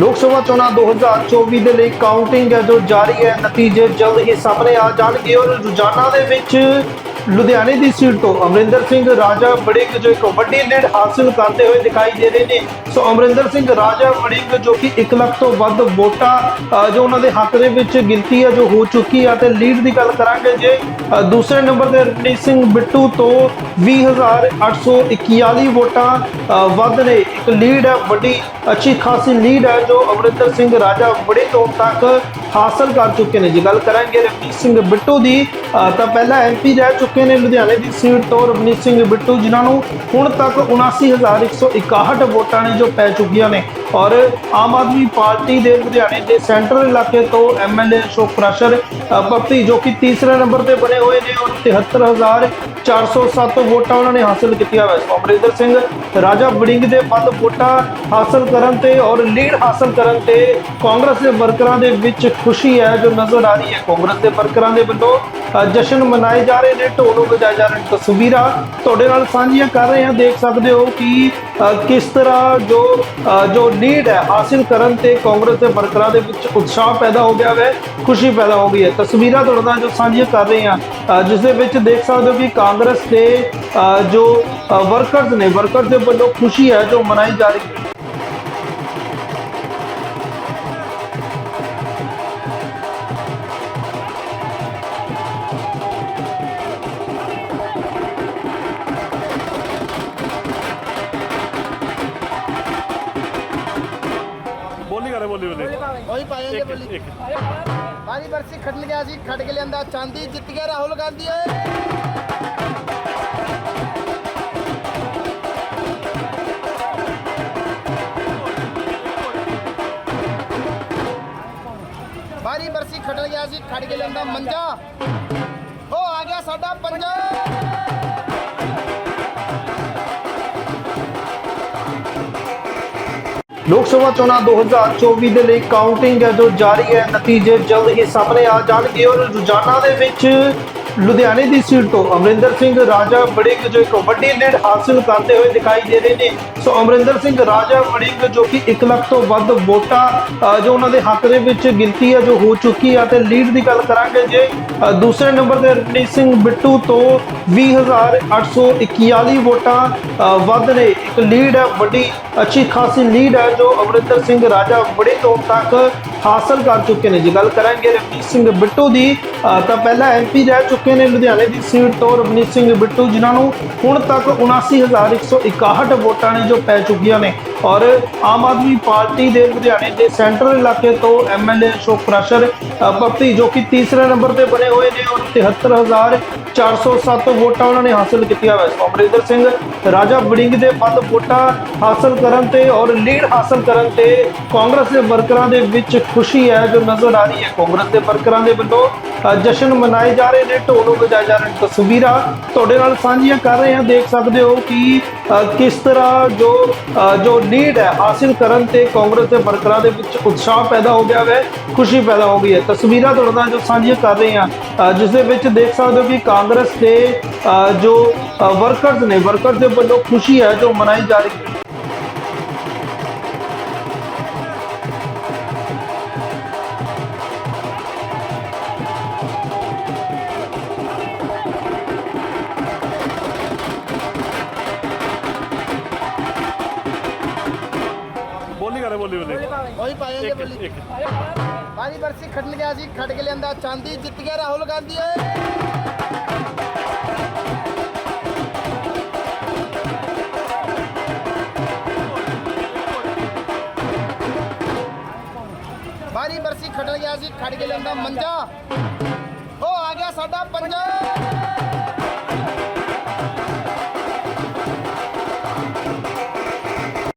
ਲੋਕ ਸਭਾ ਚੋਣਾਂ 2024 ਦੇ ਲਈ ਕਾਊਂਟਿੰਗ ਹੈ ਜੋ ਜਾਰੀ ਹੈ, ਨਤੀਜੇ ਜਲਦ ਹੀ ਸਾਹਮਣੇ ਆ ਜਾਣਗੇ ਔਰ ਰੋਜ਼ਾਨਾ ਦੇ ਵਿੱਚ ਲੁਧਿਆਣੇ ਦੀ ਸੀਟ ਤੋਂ ਅਮਰਿੰਦਰ ਸਿੰਘ ਰਾਜਾ ਵੜਿੰਗ ਜੋ ਇੱਕ ਵੱਡੀ ਲੀਡ ਹਾਸਲ ਕਰਦੇ ਹੋਏ ਦਿਖਾਈ ਦੇ ਰਹੇ ਨੇ। ਸੋ ਅਮਰਿੰਦਰ ਸਿੰਘ ਰਾਜਾ ਵੜਿੰਗ ਜੋ ਕਿ 1 ਲੱਖ ਤੋਂ ਵੱਧ ਵੋਟਾਂ ਜੋ ਉਹਨਾਂ ਦੇ ਹੱਕ ਦੇ ਵਿੱਚ ਗਿਣਤੀ ਆ ਜੋ ਹੋ ਚੁੱਕੀ ਆ ਤੇ ਲੀਡ ਦੀ ਗੱਲ ਕਰਾਂਗੇ ਜੇ ਦੂਸਰੇ ਨੰਬਰ ਤੇ ਰਣਜੀਤ ਸਿੰਘ ਬਿੱਟੂ ਤੋਂ 20841 ਵੋਟਾਂ ਵੱਧ ਨੇ। ਇੱਕ ਲੀਡ ਹੈ, ਵੱਡੀ, ਅੱਛੀ ਖਾਸੀ ਲੀਡ ਹੈ, ਜੋ ਅਮਰਿੰਦਰ ਸਿੰਘ ਰਾਜਾ ਬੜੇ ਤੋਂ ਤੱਕ ਹਾਸਲ ਕਰ ਚੁੱਕੇ ਨੇ। ਜੇ ਗੱਲ ਕਰਾਂਗੇ ਰਣਜੀਤ ਸਿੰਘ ਬਿੱਟੂ ਦੀ ਤਾਂ ਪਹਿਲਾਂ ਐਮਪੀ ਰਹਿ ਚੁੱਕੇ ਨੇ ਲੁਧਿਆਣੇ ਦੀ ਸੀਟ ਤੋਂ ਰਵਨੀਤ ਸਿੰਘ ਬਿੱਟੂ, ਜਿਨ੍ਹਾਂ ਨੂੰ ਹੁਣ ਤੱਕ 79161 ਵੋਟਾਂ ਨੇ ਜੋ ਪੈ ਚੁੱਕੀਆਂ ਨੇ। ਔਰ ਆਮ ਆਦਮੀ ਪਾਰਟੀ ਦੇ ਲੁਧਿਆਣੇ ਦੇ ਸੈਂਟਰਲ ਇਲਾਕੇ ਤੋਂ ਐਮਐਲਏ ਅਸ਼ੋਕ ਪ੍ਰਾਸ਼ਰ ਅ, ਭਗਤੀ ਜੋ ਕਿ ਤੀਸਰੇ ਨੰਬਰ ਤੇ ਬਣੇ ਹੋਏ ਨੇ ਔਰ 73407 ਵੋਟਾਂ ਉਹਨਾਂ ਨੇ ਹਾਸਲ ਕੀਤੀਆਂ ਵੈਸ ਅਮਰਿੰਦਰ ਸਿੰਘ ਰਾਜਾ ਬੜਿੰਗ ਦੇ ਵੱਧ ਵੋਟਾਂ ਹਾਸਲ ਕਰਨ ਤੇ ਔਰ ਲੀਡ ਹਾਸਲ ਕਰਨ ਤੇ ਕਾਂਗਰਸ ਦੇ ਵਰਕਰਾਂ ਦੇ ਵਿੱਚ ਖੁਸ਼ੀ ਹੈ ਜੋ ਨਜ਼ਰ ਆ ਰਹੀ ਹੈ। ਕਾਂਗਰਸ ਦੇ ਵਰਕਰਾਂ ਦੇ ਵੱਲੋਂ ਜਸ਼ਨ ਮਨਾਏ ਜਾ ਰਹੇ ਨੇ ਢੋਲ ਵਜਾਏ ਜਾ ਰਹੇ ਨੇ ਤਸਵੀਰਾਂ ਤੁਹਾਡੇ ਨਾਲ ਸਾਂਝੀਆਂ ਕਰ ਰਹੇ ਹਾਂ। ਦੇਖ ਸਕਦੇ ਹੋ ਕਿ ਕਿਸ ਤਰ੍ਹਾਂ ਜੋ ਜੋ ਨੀਡ ਹੈ ਹਾਸਿਲ ਕਰਨ ਤੇ ਕਾਂਗਰਸ ਦੇ ਵਰਕਰਾਂ ਦੇ ਵਿੱਚ ਉਤਸ਼ਾਹ ਪੈਦਾ ਹੋ ਗਿਆ ਹੈ ਖੁਸ਼ੀ ਪੈਦਾ ਹੋ ਗਈ ਹੈ। ਤਸਵੀਰਾਂ ਤੁਹਾਡੇ ਨਾਲ ਜੋ ਸਾਂਝੀਆਂ ਕਰ ਰਹੇ ਹਾਂ ਜਿਸ ਦੇ ਵਿੱਚ ਦੇਖ ਸਕਦੇ ਹੋ ਕਿ ਕਾਂਗਰਸ ਦੇ ਜੋ ਵਰਕਰਸ ਨੇ ਵਰਕਰ ਦੇ ਵੱਲੋਂ ਖੁਸ਼ੀ ਹੈ ਜੋ ਮਨਾਈ ਜਾ ਰਹੀ ਹੈ। ਬੋਲੀ ਬੋਲੀ। ਉਹੀ ਪਾਏਂਗੇ ਬੋਲੀ ਬਾਰੀ ਬਰਸੀ ਖੱਟ ਗਿਆ ਸੀ ਖੱਟ ਕੇ ਲਿਆਂਦਾ ਚਾਂਦੀ ਜਿੱਤ ਗਿਆ ਰਾਹੁਲ ਗਾਂਧੀ ਓਏ! ਬਾਰੀ ਬਰਸੀ ਖੱਟ ਗਿਆ ਸੀ ਖੱਟ ਕੇ ਲਿਆਂਦਾ ਮੰਜਾ। ਉਹ ਆ ਗਿਆ ਸਾਡਾ ਪੰਜਾ। ਲੋਕ ਸਭਾ ਚੋਣਾਂ 2024 ਦੇ ਲਈ ਕਾਊਂਟਿੰਗ ਹੈ ਜੋ ਜਾਰੀ ਹੈ, ਨਤੀਜੇ ਜਲਦ ਹੀ ਸਾਹਮਣੇ ਆ ਜਾਣਗੇ ਔਰ ਰੋਜ਼ਾਨਾ ਦੇ ਵਿੱਚ ਲੁਧਿਆਣੇ ਦੀ ਸੀਟ ਤੋਂ ਅਮਰਿੰਦਰ ਸਿੰਘ ਰਾਜਾ ਵੜਿੰਗ ਜੋ ਇੱਕ ਵੱਡੀ ਲੀਡ ਹਾਸਲ ਕਰਦੇ ਹੋਏ ਦਿਖਾਈ ਦੇ ਰਹੇ ਨੇ। ਸੋ ਅਮਰਿੰਦਰ ਸਿੰਘ ਰਾਜਾ ਵੜਿੰਗ ਜੋ ਕਿ 1 ਲੱਖ ਤੋਂ ਵੱਧ ਵੋਟਾਂ ਜੋ ਉਹਨਾਂ ਦੇ ਹੱਕ ਦੇ ਵਿੱਚ ਗਿਣਤੀ ਆ ਜੋ ਹੋ ਚੁੱਕੀ ਆ ਤੇ ਲੀਡ ਦੀ ਗੱਲ ਕਰਾਂਗੇ ਜੇ ਦੂਸਰੇ ਨੰਬਰ ਤੇ ਰਣਜੀਤ ਸਿੰਘ ਬਿੱਟੂ ਤੋਂ 20841 ਵੋਟਾਂ ਵੱਧ ਨੇ। ਇੱਕ ਲੀਡ ਹੈ, ਵੱਡੀ, ਅੱਛੀ ਖਾਸੀ ਲੀਡ ਹੈ, ਜੋ ਅਮਰਿੰਦਰ ਸਿੰਘ ਰਾਜਾ ਬੜੇ ਤੋਂ ਤੱਕ ਹਾਸਲ ਕਰ ਚੁੱਕੇ ਨੇ। ਜੇ ਗੱਲ ਕਰਾਂਗੇ ਰਣਜੀਤ ਸਿੰਘ ਬਿੱਟੂ ਦੀ ਤਾਂ ਪਹਿਲਾਂ ਐਮਪੀ ਰਹਿ ਚੁੱਕੇ ਨੇ ਲੁਧਿਆਣੇ ਦੀ ਸੀਟ ਤੋਂ ਰਵਨੀਤ ਸਿੰਘ ਬਿੱਟੂ ਜਿਨ੍ਹਾਂ ਨੂੰ ਹੁਣ ਤੱਕ 79161 ਵੋਟਾਂ ਨੇ ਜੋ ਪੈ ਚੁੱਕੀਆਂ ਨੇ। ਔਰ ਆਮ ਆਦਮੀ ਪਾਰਟੀ ਦੇ ਲੁਧਿਆਣੇ ਦੇ ਸੈਂਟਰਲ ਇਲਾਕੇ ਤੋਂ ਐਮਐਲਏ ਅਸ਼ੋਕ ਪ੍ਰਾਸ਼ਰ ਅ, ਜੋ ਕਿ ਤੀਸਰੇ ਨੰਬਰ ਤੇ ਬਣੇ ਹੋਏ ਨੇ ਔਰ 73407 ਵੋਟਾਂ ਉਹਨਾਂ ਨੇ ਹਾਸਲ ਕੀਤੀਆਂ ਵੈਸ ਅਮਰਿੰਦਰ ਸਿੰਘ ਰਾਜਾ ਬੜਿੰਗ ਦੇ ਵੱਧ ਵੋਟਾਂ ਹਾਸਲ ਕਰਨ ਤੇ ਔਰ ਲੀਡ ਹਾਸਲ ਕਰਨ ਤੇ ਕਾਂਗਰਸ ਦੇ ਵਰਕਰਾਂ ਦੇ ਵਿੱਚ ਖੁਸ਼ੀ ਹੈ ਜੋ ਨਜ਼ਰ ਆ ਰਹੀ ਹੈ ਕਾਂਗਰਸ ਦੇ ਵਰਕਰਾਂ ਦੇ ਵੱਲੋਂ ਜਸ਼ਨ ਮਨਾਏ ਜਾ ਰਹੇ ਨੇ, ਢੋਲ ਵਜਾਏ ਜਾ ਰਹੇ ਨੇ ਤਸਵੀਰਾਂ। ਤੁਹਾਡੇ ਨਾਲ ਸਾਂਝੀਆਂ ਕਰ ਰਹੇ ਹਾਂ, ਦੇਖ ਸਕਦੇ ਹੋ ਕਿ ਕਿਸ ਤਰ੍ਹਾਂ ਜੋ ਜੋ ਨੀਡ ਹੈ ਹਾਸਿਲ ਕਰਨ ਤੇ ਕਾਂਗਰਸ ਦੇ ਵਰਕਰਾਂ ਦੇ ਵਿੱਚ ਉਤਸ਼ਾਹ ਪੈਦਾ ਹੋ ਗਿਆ ਹੈ ਖੁਸ਼ੀ ਪੈਦਾ ਹੋ ਗਈ ਹੈ। ਤਸਵੀਰਾਂ ਤੁਹਾਡੇ ਨਾਲ ਜੋ ਸਾਂਝੀਆਂ ਕਰ ਰਹੇ ਹਾਂ ਜਿਸ ਦੇ ਵਿੱਚ ਦੇਖ ਸਕਦੇ ਹੋ ਕਿ ਕਾਂਗਰਸ ਦੇ ਜੋ ਵਰਕਰਸ ਨੇ ਵਰਕਰ ਦੇ ਵੱਲੋਂ ਖੁਸ਼ੀ ਹੈ ਜੋ ਮਨਾਈ ਜਾ ਰਹੀ ਹੈ। ਉਹੀ ਪਾਏਂਗੇ ਬੋਲੀ। ਬਾਰੀ ਬਰਸੀ ਖੱਟ ਗਿਆ ਸੀ ਖੱਟ ਕੇ ਲਿਆਂਦਾ ਚਾਂਦੀ ਜਿੱਤ ਗਿਆ ਰਾਹੁਲ ਗਾਂਧੀ ਓਏ। ਬਾਰੀ ਬਰਸੀ ਖੱਟ ਗਿਆ ਸੀ ਖੱਟ ਕੇ ਲਿਆਂਦਾ ਮੰਜਾ। ਉਹ ਆ ਗਿਆ ਸਾਡਾ ਪੰਜਾ।